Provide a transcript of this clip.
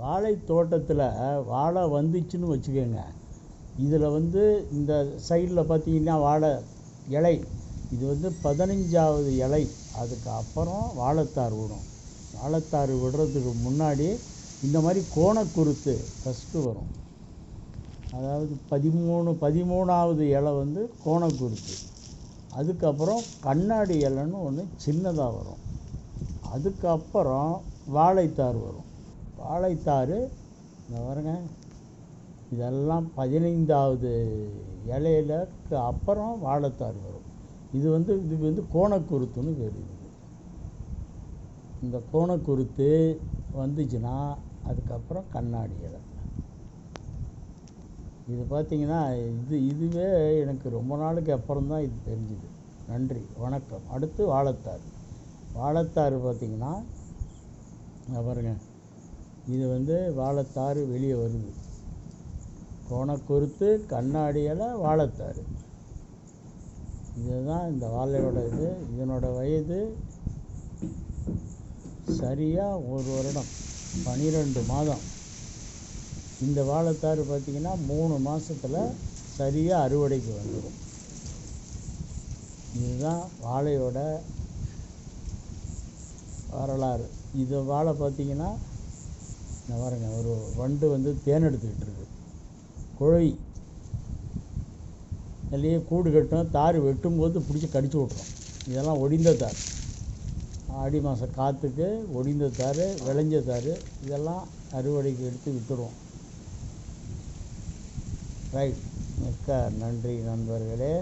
வாழை தோட்டத்தில் வாழை வந்துச்சுன்னு வச்சுக்கோங்க. இதில் வந்து இந்த சைடில் பார்த்தீங்கன்னா வாழை இலை இது வந்து பதினஞ்சாவது இலை அதுக்கு அப்புறம் வாழைத்தார் விடும் வாழைத்தார் விடுறதுக்கு முன்னாடி இந்த மாதிரி கோணக்குருத்து ஃபஸ்ட்டு வரும். அதாவது பதிமூணு பதிமூணாவது இலை வந்து கோணக்குருத்து. அதுக்கப்புறம் கண்ணாடி இலைன்னு ஒன்று சின்னதாக வரும். அதுக்கப்புறம் வாழைத்தார் வரும். வாழைத்தாறு. இந்த பாருங்க இதெல்லாம் பதினைந்தாவது இலையிலக்கு அப்புறம் வாழைத்தார் வரும். இது வந்து இது வந்து கோணக்குருத்துன்னு பேர் இந்த கோணக்குருத்து வந்துச்சுன்னா அதுக்கப்புறம் கண்ணாடி இலை. இது பார்த்தீங்கன்னா இது இதுவே எனக்கு ரொம்ப நாளுக்கு அப்புறம் தான் இது தெரிஞ்சுது. நன்றி வணக்கம். அடுத்து வாழைத்தார் வாழைத்தார் பார்த்தீங்கன்னா பாருங்கள் பாருங்க இது வந்து வாழைத்தாறு வெளியே வருது. கோணக்குருத்து கண்ணாடி வாழைத்தாறு. இதுதான் இந்த வாழையோட இது. இதனோட வயது சரியாக ஒரு வருடம் பனிரெண்டு மாதம். இந்த வாழைத்தார் பார்த்திங்கன்னா மூணு மாதத்தில் சரியாக அறுவடைக்கு வந்துடும் இதுதான் வாழையோட வரலாறு. இது வாழை பார்த்திங்கன்னா நான் பாருங்க ஒரு வண்டு வந்து தேன் எடுத்துக்கிட்டு இருக்கு. குழவி அதுலேயே கூடு கட்டும் தார் வெட்டும்போது பிடிச்சி கடிச்சு விட்ரும் இதெல்லாம் ஒடிந்த தார். ஆடி மாதம் காற்றுக்கு ஒடிந்த தார் விளைஞ்ச தார் இதெல்லாம் அறுவடைக்கு எடுத்து விற்றுடுவோம் ரைட். மிக்க நன்றி நண்பர்களே.